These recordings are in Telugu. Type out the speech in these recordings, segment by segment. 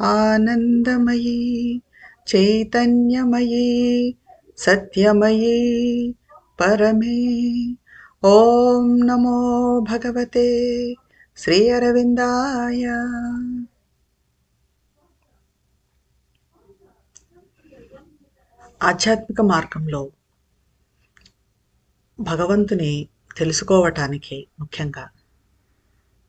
ఆనందమయీ చైతన్యమయీ సత్యమయీ పరమే. ఓం నమో భగవతే శ్రీ అరవిందాయ ఆధ్యాత్మిక మార్గంలో భగవంతుని తెలుసుకోవటానికి ముఖ్యంగా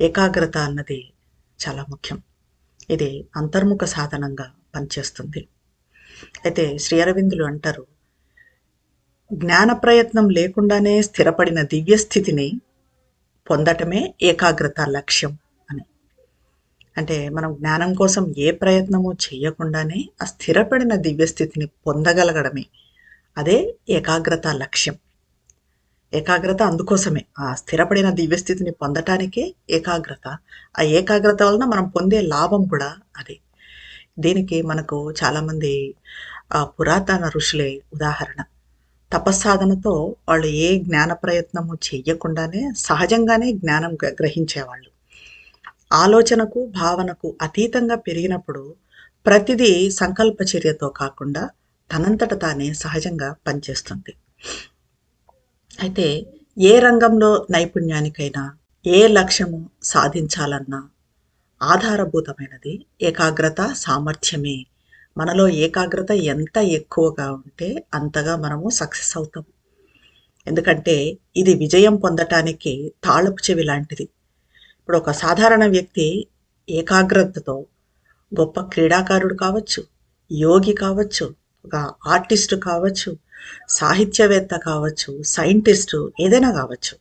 ఏకాగ్రత అన్నది చాలా ముఖ్యం. ఇది అంతర్ముఖ సాధనంగా పనిచేస్తుంది. అయితే శ్రీ అరవిందులు అంటారు జ్ఞాన ప్రయత్నం లేకుండానే స్థిరపడిన దివ్య స్థితిని పొందటమే ఏకాగ్రత లక్ష్యం అని. అంటే మనం జ్ఞానం కోసం ఏ ప్రయత్నము చేయకుండానే ఆ స్థిరపడిన దివ్య స్థితిని పొందగలగడమే అదే ఏకాగ్రత లక్ష్యం. ఏకాగ్రత అందుకోసమే. ఆ స్థిరపడిన దివ్యస్థితిని పొందటానికే ఏకాగ్రత. ఆ ఏకాగ్రత వలన మనం పొందే లాభం కూడా అదే. దీనికి మనకు చాలామంది ఆ పురాతన ఋషులే ఉదాహరణ. తపస్సాధనతో వాళ్ళు ఏ జ్ఞాన ప్రయత్నము చెయ్యకుండానే సహజంగానే జ్ఞానం గ్రహించేవాళ్ళు. ఆలోచనకు భావనకు అతీతంగా పెరిగినప్పుడు ప్రతిదీ సంకల్ప చర్యతో కాకుండా తనంతట తానే సహజంగా పనిచేస్తుంది. అయితే ఏ రంగంలో నైపుణ్యానికైనా ఏ లక్ష్యము సాధించాలన్నా ఆధారభూతమైనది ఏకాగ్రత సామర్థ్యమే. మనలో ఏకాగ్రత ఎంత ఎక్కువగా ఉంటే అంతగా మనము సక్సెస్ అవుతాం. ఎందుకంటే ఇది విజయం పొందటానికి తాళపు చెవి లాంటిది. ఇప్పుడు ఒక సాధారణ వ్యక్తి ఏకాగ్రతతో గొప్ప క్రీడాకారుడు కావచ్చు యోగి కావచ్చు ఒక ఆర్టిస్ట్ కావచ్చు సాహిత్యవేత్త కావచ్చు సైంటిస్టు ఏదైనా కావచ్చు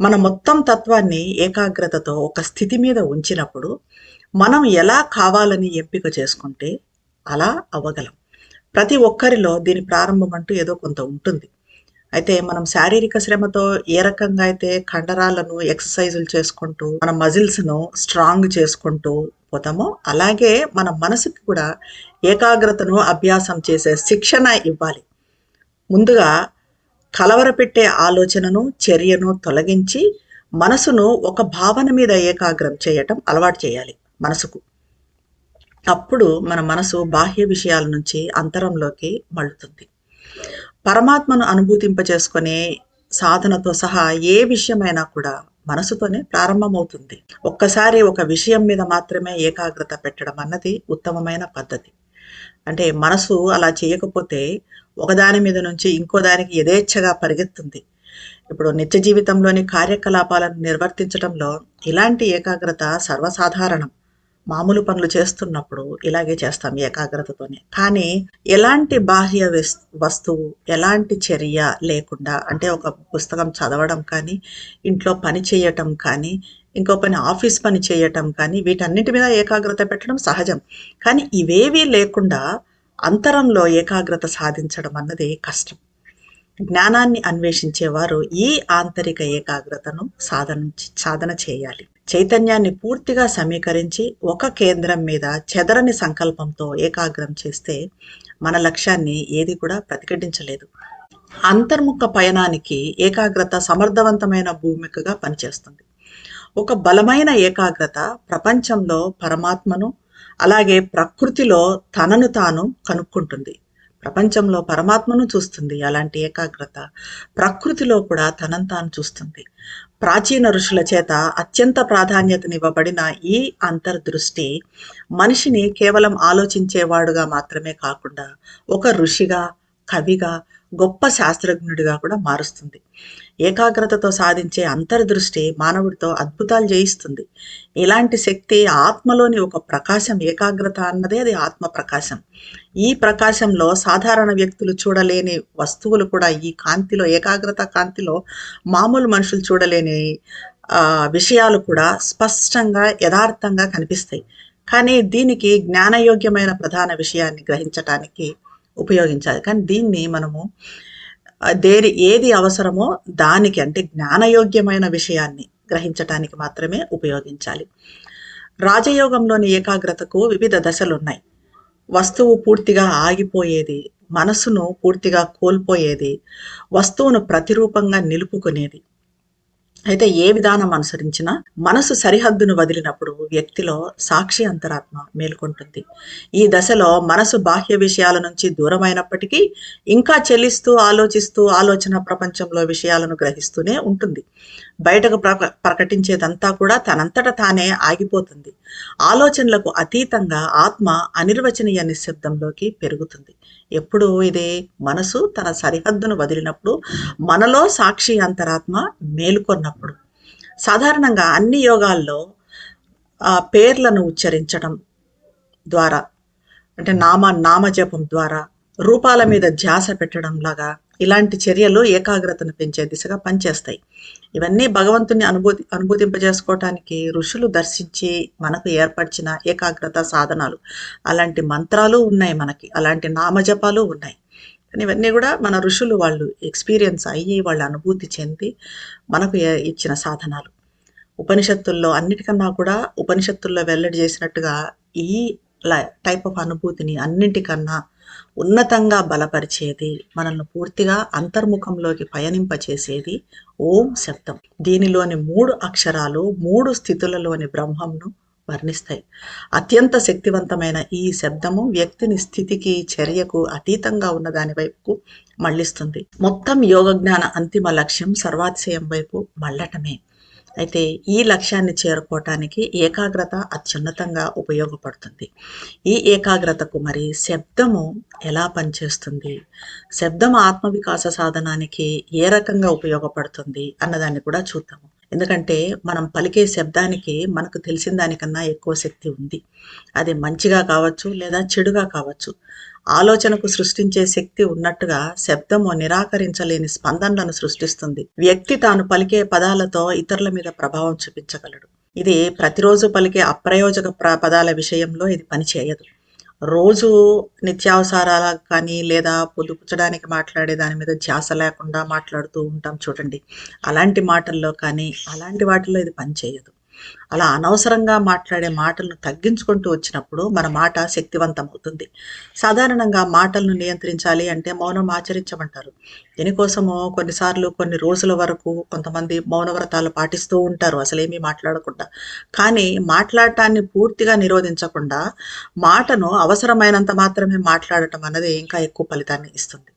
మన మొత్తం తత్వాన్ని ఏకాగ్రతతో ఒక స్థితి మీద ఉంచినప్పుడు మనం ఎలా కావాలని ఎంపిక చేసుకుంటే అలా అవ్వగలం. ప్రతి ఒక్కరిలో దీని ప్రారంభం అంటూ ఏదో కొంత ఉంటుంది. అయితే మనం శారీరక శ్రమతో ఏ రకంగా అయితే కండరాలను ఎక్సర్సైజులు చేసుకుంటూ మన మజిల్స్ను స్ట్రాంగ్ చేసుకుంటూ పోతామో అలాగే మన మనసుకి కూడా ఏకాగ్రతను అభ్యాసం చేసే శిక్షణ ఇవ్వాలి. ముందుగా కలవరపెట్టే ఆలోచనను చర్యను తొలగించి మనసును ఒక భావన మీద ఏకాగ్రం చేయటం అలవాటు చేయాలి మనసుకు. అప్పుడు మన మనసు బాహ్య విషయాల నుంచి అంతరంలోకి మళ్ళుతుంది. పరమాత్మను అనుభూతింపజేసుకునే సాధనతో సహా ఏ విషయమైనా కూడా మనసుతోనే ప్రారంభమవుతుంది. ఒక్కసారి ఒక విషయం మీద మాత్రమే ఏకాగ్రత పెట్టడం అన్నది ఉత్తమమైన పద్ధతి. అంటే మనసు అలా చేయకపోతే ఒకదాని మీద నుంచి ఇంకో దానికి యథేచ్ఛగా పరిగెత్తుంది. ఇప్పుడు నిత్య జీవితంలోని కార్యకలాపాలను నిర్వర్తించడంలో ఇలాంటి ఏకాగ్రత సర్వసాధారణం. మామూలు పనులు చేస్తున్నప్పుడు ఇలాగే చేస్తాం ఏకాగ్రతతోనే. కానీ ఎలాంటి బాహ్య వస్తువు ఎలాంటి చర్య లేకుండా అంటే ఒక పుస్తకం చదవడం కానీ ఇంట్లో పని చేయటం కానీ ఇంకో పని ఆఫీస్ పని చేయటం కానీ వీటన్నిటి మీద ఏకాగ్రత పెట్టడం సహజం. కానీ ఇవేవీ లేకుండా అంతరంలో ఏకాగ్రత సాధించడం అన్నది కష్టం. జ్ఞానాన్ని అన్వేషించేవారు ఈ ఆంతరిక ఏకాగ్రతను సాధన సాధన చేయాలి. చైతన్యాన్ని పూర్తిగా సమీకరించి ఒక కేంద్రం మీద చెదరని సంకల్పంతో ఏకాగ్రం చేస్తే మన లక్ష్యాన్ని ఏది కూడా ప్రతిఘటించలేదు. అంతర్ముఖ పయనానికి ఏకాగ్రత సమర్థవంతమైన భూమికగా పనిచేస్తుంది. ఒక బలమైన ఏకాగ్రత ప్రపంచంలో పరమాత్మను అలాగే ప్రకృతిలో తనను తాను కనుక్కుంటుంది. ప్రపంచంలో పరమాత్మను చూస్తుంది అలాంటి ఏకాగ్రత. ప్రకృతిలో కూడా తనను తాను చూస్తుంది. ప్రాచీన ఋషుల చేత అత్యంత ప్రాధాన్యతనివ్వబడిన ఈ అంతర్దృష్టి మనిషిని కేవలం ఆలోచించేవాడుగా మాత్రమే కాకుండా ఒక ఋషిగా కవిగా గొప్ప శాస్త్రజ్ఞుడిగా కూడా మారుస్తుంది. ఏకాగ్రతతో సాధించే అంతర్దృష్టి మానవుడితో అద్భుతాలు చేయిస్తుంది ఇలాంటి శక్తి ఆత్మలోని ఒక ప్రకాశం ఏకాగ్రత అన్నదే అది ఆత్మ ప్రకాశం ఈ ప్రకాశంలో సాధారణ వ్యక్తులు చూడలేని వస్తువులు కూడా ఈ కాంతిలో ఏకాగ్రత కాంతిలో మామూలు మనుషులు చూడలేని విషయాలు కూడా స్పష్టంగా యథార్థంగా కనిపిస్తాయి. కానీ దీనికి జ్ఞానయోగ్యమైన ప్రధాన విషయాన్ని గ్రహించటానికి ఉపయోగించాలి. కానీ దీన్ని మనము దేని ఏది అవసరమో దానికి అంటే జ్ఞానయోగ్యమైన విషయాన్ని గ్రహించటానికి మాత్రమే ఉపయోగించాలి. రాజయోగంలోని ఏకాగ్రతకు వివిధ దశలు ఉన్నాయి వస్తువు పూర్తిగా ఆగిపోయేది మనసును పూర్తిగా కోల్పోయేది వస్తువును ప్రతిరూపంగా నిలుపుకునేది అయితే ఏ విధానం అనుసరించినా మనసు సరిహద్దును వదిలినప్పుడు వ్యక్తిలో సాక్షి అంతరాత్మ మేల్కొంటుంది. ఈ దశలో మనసు బాహ్య విషయాల నుంచి దూరమైనప్పటికీ ఇంకా చెల్లిస్తూ ఆలోచిస్తూ ఆలోచన ప్రపంచంలో విషయాలను గ్రహిస్తూనే ఉంటుంది. బయటకు ప్రక ప్రకటించేదంతా కూడా తనంతట తానే ఆగిపోతుంది. ఆలోచనలకు అతీతంగా ఆత్మ అనిర్వచనీయ నిశ్శబ్దంలోకి పెరుగుతుంది. ఎప్పుడు ఇదే మనసు తన సరిహద్దును వదిలినప్పుడు మనలో సాక్షి అంతరాత్మ మేలుకొన్నప్పుడు. సాధారణంగా అన్ని యోగాల్లో పేర్లను ఉచ్చరించడం ద్వారా అంటే నామ నామజపం ద్వారా రూపాల మీద ధ్యాస పెట్టడం లాగా ఇలాంటి చర్యలు ఏకాగ్రతను పెంచే దిశగా పనిచేస్తాయి. ఇవన్నీ భగవంతుని అనుభూతి అనుభూతింపజేసుకోవటానికి ఋషులు దర్శించి మనకు ఏర్పరిచిన ఏకాగ్రత సాధనాలు. అలాంటి మంత్రాలు ఉన్నాయి మనకి అలాంటి నామజపాలు ఉన్నాయి. కానీ ఇవన్నీ కూడా మన ఋషులు వాళ్ళు ఎక్స్పీరియన్స్ అయ్యి వాళ్ళ అనుభూతి చెంది మనకు ఇచ్చిన సాధనాలు. ఉపనిషత్తుల్లో అన్నిటికన్నా కూడా ఉపనిషత్తుల్లో వెల్లడి చేసినట్టుగా ఈ టైప్ ఆఫ్ అనుభూతిని అన్నింటికన్నా ఉన్నతంగా బలపరిచేది మనల్ని పూర్తిగా అంతర్ముఖంలోకి పయనింపచేసేది ఓం శబ్దం. దీనిలోని మూడు అక్షరాలు మూడు స్థితులలోని బ్రహ్మంను వర్ణిస్తాయి. అత్యంత శక్తివంతమైన ఈ శబ్దము వ్యక్తిని స్థితికి చర్యకు అతీతంగా ఉన్న దాని వైపుకు మళ్ళిస్తుంది. మొత్తం యోగ జ్ఞాన అంతిమ లక్ష్యం సర్వాతిశయం వైపు మళ్ళటమే. అయితే ఈ లక్ష్యాన్ని చేరుకోవటానికి ఏకాగ్రత అత్యున్నతంగా ఉపయోగపడుతుంది. ఈ ఏకాగ్రతకు మరి శబ్దము ఎలా పనిచేస్తుంది? శబ్దం ఆత్మవికాస సాధనానికి ఏ రకంగా ఉపయోగపడుతుంది అన్నదాన్ని కూడా చూద్దాము. ఎందుకంటే మనం పలికే శబ్దానికి మనకు తెలిసిన దానికన్నా ఎక్కువ శక్తి ఉంది. అది మంచిగా కావచ్చు లేదా చెడుగా కావచ్చు. ఆలోచనకు సృష్టించే శక్తి ఉన్నట్టుగా శబ్దము నిరాకరించలేని స్పందనలను సృష్టిస్తుంది. వ్యక్తి తాను పలికే పదాలతో ఇతరుల మీద ప్రభావం చూపించగలడు. ఇది ప్రతిరోజు పలికే అప్రయోజక ప్ర- పదాల విషయంలో ఇది పనిచేయదు. రోజు నిత్యావసరాల కానీ లేదా పొదుపుచడానికి మాట్లాడే దాని మీద ధ్యాస లేకుండా మాట్లాడుతూ ఉంటాం చూడండి. అలాంటి మాటల్లో కానీ అలాంటి వాటిల్లో ఇది పనిచేయదు అలా అనవసరంగా మాట్లాడే మాటలను తగ్గించుకుంటూ వచ్చినప్పుడు మన మాట శక్తివంతం అవుతుంది సాధారణంగా మాటలను నియంత్రించాలి అంటే మౌనం ఆచరించమంటారు. దీనికోసము కొన్నిసార్లు కొన్ని రోజుల వరకు కొంతమంది మౌన వ్రతాలు పాటిస్తూ ఉంటారు అసలేమీ మాట్లాడకుండా. కానీ మాట్లాడటాన్ని పూర్తిగా నిరోధించకుండా మాటను అవసరమైనంత మాత్రమే మాట్లాడటం అన్నది ఇంకా ఎక్కువ ఫలితాన్ని ఇస్తుంది.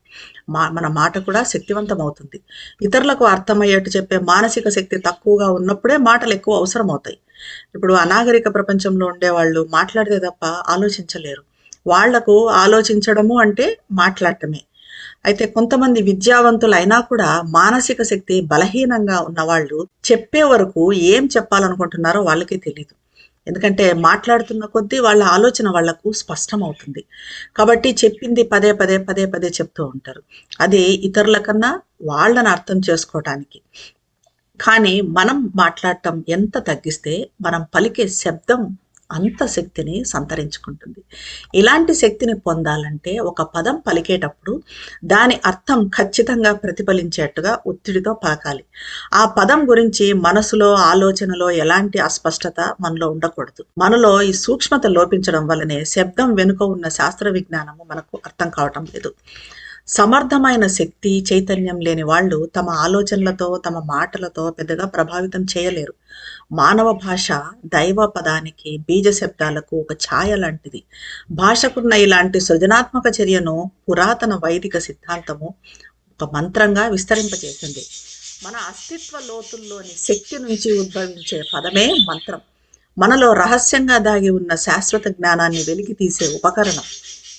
మా మన మాట కూడా శక్తివంతం అవుతుంది ఇతరులకు అర్థమయ్యేట్టు చెప్పే మానసిక శక్తి తక్కువగా ఉన్నప్పుడే మాటలు ఎక్కువ అవసరం అవుతాయి ఇప్పుడు అనాగరిక ప్రపంచంలో ఉండేవాళ్ళు మాట్లాడితే తప్ప ఆలోచించలేరు. వాళ్ళకు ఆలోచించడము అంటే మాట్లాడటమే. అయితే కొంతమంది విద్యావంతులు అయినా కూడా మానసిక శక్తి బలహీనంగా ఉన్నవాళ్ళు చెప్పే వరకు ఏం చెప్పాలనుకుంటున్నారో వాళ్ళకే తెలియదు ఎందుకంటే మాట్లాడుతున్న కొద్దీ వాళ్ళ ఆలోచన వాళ్ళకు స్పష్టం అవుతుంది కాబట్టి చెప్పింది పదే పదే పదే పదే చెప్తూ ఉంటారు. అది ఇతరుల కన్నా వాళ్ళని అర్థం చేసుకోవటానికి కానీ మనం మాట్లాడటం ఎంత తగ్గిస్తే మనం పలికే శబ్దం అంత శక్తిని సంతరించుకుంటుంది. ఇలాంటి శక్తిని పొందాలంటే ఒక పదం పలికేటప్పుడు దాని అర్థం ఖచ్చితంగా ప్రతిఫలించేట్టుగా ఒత్తిడితో పలకాలి. ఆ పదం గురించి మనసులో ఆలోచనలో ఎలాంటి అస్పష్టత మనలో ఉండకూడదు. మనలో ఈ సూక్ష్మత లోపించడం వల్లనే శబ్దం వెనుక ఉన్న శాస్త్ర విజ్ఞానము మనకు అర్థం కావటం లేదు. సమర్థమైన శక్తి చైతన్యం లేని వాళ్ళు తమ ఆలోచనలతో తమ మాటలతో పెద్దగా ప్రభావితం చేయలేరు. మానవ భాష దైవ పదానికి బీజ శబ్దాలకు ఒక ఛాయ లాంటిది. భాషకున్న ఇలాంటి సృజనాత్మక చర్యను పురాతన వైదిక సిద్ధాంతము ఒక మంత్రంగా విస్తరింపజేసింది. మన అస్తిత్వ లోతుల్లోని శక్తి నుంచి ఉద్భవించే పదమే మంత్రం. మనలో రహస్యంగా దాగి ఉన్న శాశ్వత జ్ఞానాన్ని వెలికి తీసే ఉపకరణం.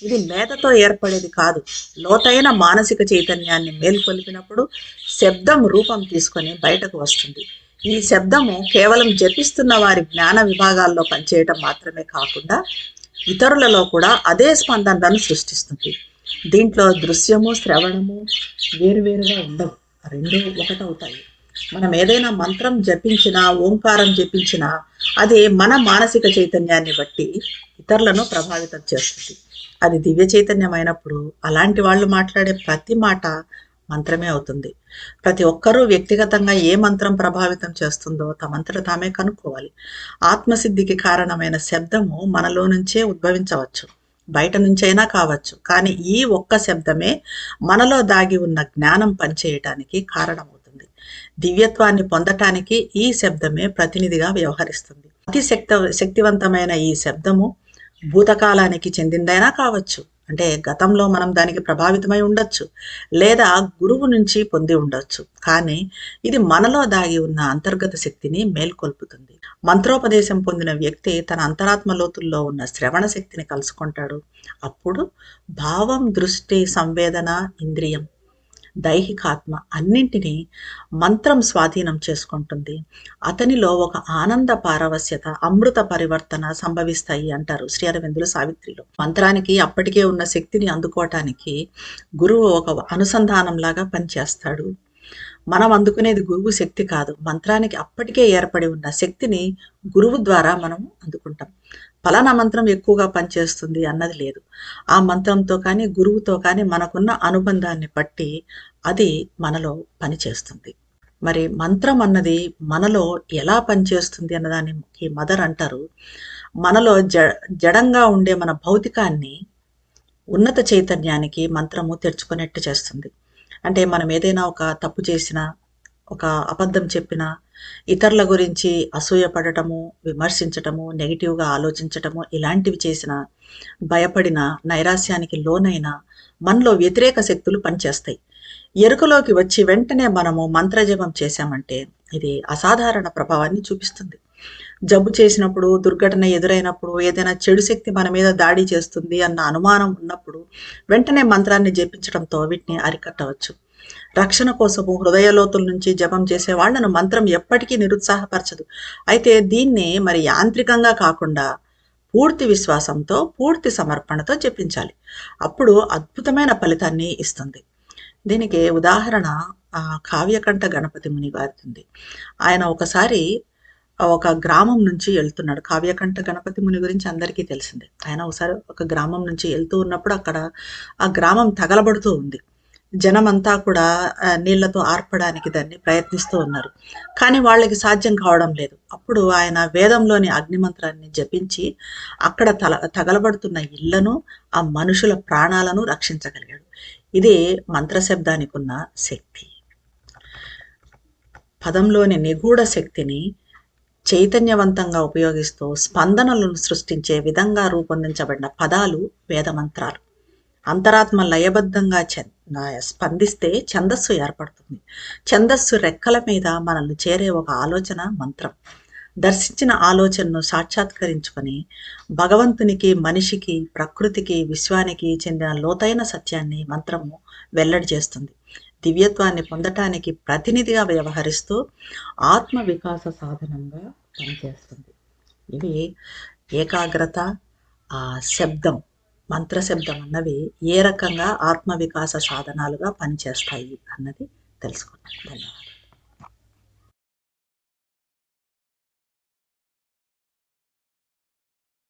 ఇది మేధతో ఏర్పడేది కాదు. లోతైన మానసిక చైతన్యాన్ని మేల్కొల్పినప్పుడు శబ్దం రూపం తీసుకొని బయటకు వస్తుంది. ఈ శబ్దము కేవలం జపిస్తున్న వారి జ్ఞాన విభాగాల్లో పనిచేయటం మాత్రమే కాకుండా ఇతరులలో కూడా అదే స్పందనలను సృష్టిస్తుంది. దీంట్లో దృశ్యము శ్రవణము వేరువేరుగా ఉండవు. రెండు ఒకటవుతాయి. మనం ఏదైనా మంత్రం జపించినా ఓంకారం జపించినా అది మన మానసిక చైతన్యాన్ని బట్టి ఇతరులను ప్రభావితం చేస్తుంది. అది దివ్య చైతన్యం అయినప్పుడు అలాంటి వాళ్ళు మాట్లాడే ప్రతి మాట మంత్రమే అవుతుంది. ప్రతి ఒక్కరూ వ్యక్తిగతంగా ఏ మంత్రం ప్రభావితం చేస్తుందో తమంతట తామే కనుక్కోవాలి. ఆత్మసిద్ధికి కారణమైన శబ్దము మనలో నుంచే ఉద్భవించవచ్చు. బయట నుంచైనా కావచ్చు. కానీ ఈ ఒక్క శబ్దమే మనలో దాగి ఉన్న జ్ఞానం పనిచేయటానికి కారణమవుతుంది. దివ్యత్వాన్ని పొందటానికి ఈ శబ్దమే ప్రతినిధిగా వ్యవహరిస్తుంది. అతి శక్త శక్తివంతమైన ఈ శబ్దము భూతకాలానికి చెందిందైనా కావచ్చు. అంటే గతంలో మనం దానికి ప్రభావితమై ఉండొచ్చు. లేదా గురువు నుంచి పొంది ఉండొచ్చు. కానీ ఇది మనలో దాగి ఉన్న అంతర్గత శక్తిని మేల్కొల్పుతుంది. మంత్రోపదేశం పొందిన వ్యక్తి తన అంతరాత్మ లోతుల్లో ఉన్న శ్రవణ శక్తిని కలుసుకుంటాడు. అప్పుడు భావం దృష్టి సంవేదన ఇంద్రియం దైహికాత్మ అన్నింటినీ మంత్రం స్వాధీనం చేసుకుంటుంది. అతనిలో ఒక ఆనంద పారవస్యత అమృత పరివర్తన సంభవిస్తాయి అంటారు శ్రీ అరవిందులు సావిత్రిలో. మంత్రానికి అప్పటికే ఉన్న శక్తిని అందుకోవటానికి గురువు ఒక అనుసంధానంలాగా పనిచేస్తాడు. మనం అందుకునేది గురువు శక్తి కాదు. మంత్రానికి అప్పటికే ఏర్పడి ఉన్న శక్తిని గురువు ద్వారా మనం అందుకుంటాం. ఫలానా మంత్రం ఎక్కువగా పనిచేస్తుంది అన్నది లేదు. ఆ మంత్రంతో కానీ గురువుతో కానీ మనకున్న అనుబంధాన్ని బట్టి అది మనలో పనిచేస్తుంది. మరి మంత్రం అన్నది మనలో ఎలా పనిచేస్తుంది అన్నదానికి మదర్ అంటారు. మనలో జ జడంగా ఉండే మన భౌతికాన్ని ఉన్నత చైతన్యానికి మంత్రము తెచ్చుకునేట్టు చేస్తుంది. అంటే మనం ఏదైనా ఒక తప్పు చేసినా ఒక అబద్ధం చెప్పిన ఇతరుల గురించి అసూయపడటము విమర్శించటము నెగిటివ్గా ఆలోచించటము ఇలాంటివి చేసిన భయపడిన నైరాస్యానికి లోనైన మనలో వ్యతిరేక శక్తులు పనిచేస్తాయి. ఎరుకలోకి వచ్చి వెంటనే మనము మంత్రజపం చేశామంటే ఇది అసాధారణ ప్రభావాన్ని చూపిస్తుంది. జబ్బు చేసినప్పుడు దుర్ఘటన ఎదురైనప్పుడు ఏదైనా చెడు శక్తి మన మీద దాడి చేస్తుంది అన్న అనుమానం ఉన్నప్పుడు వెంటనే మంత్రాన్ని జపించడంతో వీటిని అరికట్టవచ్చు. రక్షణ కోసము హృదయలోతుల నుంచి జపం చేసే వాళ్ళను మంత్రం ఎప్పటికీ నిరుత్సాహపరచదు. అయితే దీన్ని మరి యాంత్రికంగా కాకుండా పూర్తి విశ్వాసంతో పూర్తి సమర్పణతో జపించాలి. అప్పుడు అద్భుతమైన ఫలితాన్ని ఇస్తుంది. దీనికి ఉదాహరణ కావ్యకంఠ గణపతి ముని వారిది ఆయన ఒకసారి ఒక గ్రామం నుంచి వెళ్తున్నాడు కావ్యకంఠ గణపతి ముని గురించి అందరికీ తెలిసిందే. ఆయన ఒకసారి ఒక గ్రామం నుంచి వెళ్తూ ఉన్నప్పుడు అక్కడ ఆ గ్రామం తగలబడుతూ ఉంది. జనమంతా కూడా నీళ్ళతో ఆర్పడానికి దాన్ని ప్రయత్నిస్తూ ఉన్నారు. కానీ వాళ్ళకి సాధ్యం కావడం లేదు. అప్పుడు ఆయన వేదంలోని అగ్నిమంత్రాన్ని జపించి అక్కడ తల తగలబడుతున్న ఇళ్ళను ఆ మనుషుల ప్రాణాలను రక్షించగలిగాడు. ఇదే మంత్రశబ్దానికి ఉన్న శక్తి. పదంలోని నిగూఢ శక్తిని చైతన్యవంతంగా ఉపయోగిస్తూ స్పందనలను సృష్టించే విధంగా రూపొందించబడిన పదాలు వేదమంత్రాలు. అంతరాత్మ లయబద్ధంగా స్పందిస్తే ఛందస్సు ఏర్పడుతుంది. ఛందస్సు రెక్కల మీద మనల్ని చేరే ఒక ఆలోచన మంత్రం. దర్శించిన ఆలోచనను సాక్షాత్కరించుకొని భగవంతునికి మనిషికి ప్రకృతికి విశ్వానికి చెందిన లోతైన సత్యాన్ని మంత్రము వెల్లడి చేస్తుంది. దివ్యత్వాన్ని పొందటానికి ప్రతినిధిగా వ్యవహరిస్తూ ఆత్మ వికాస సాధనంగా పనిచేస్తుంది. ఇవి ఏకాగ్రత ఆ శబ్దం. మంత్రశబ్దం అన్నవి ఏ రకంగా ఆత్మవికాస సాధనాలుగా పనిచేస్తాయి అన్నది తెలుసుకున్నాం. ధన్యవాదాలు.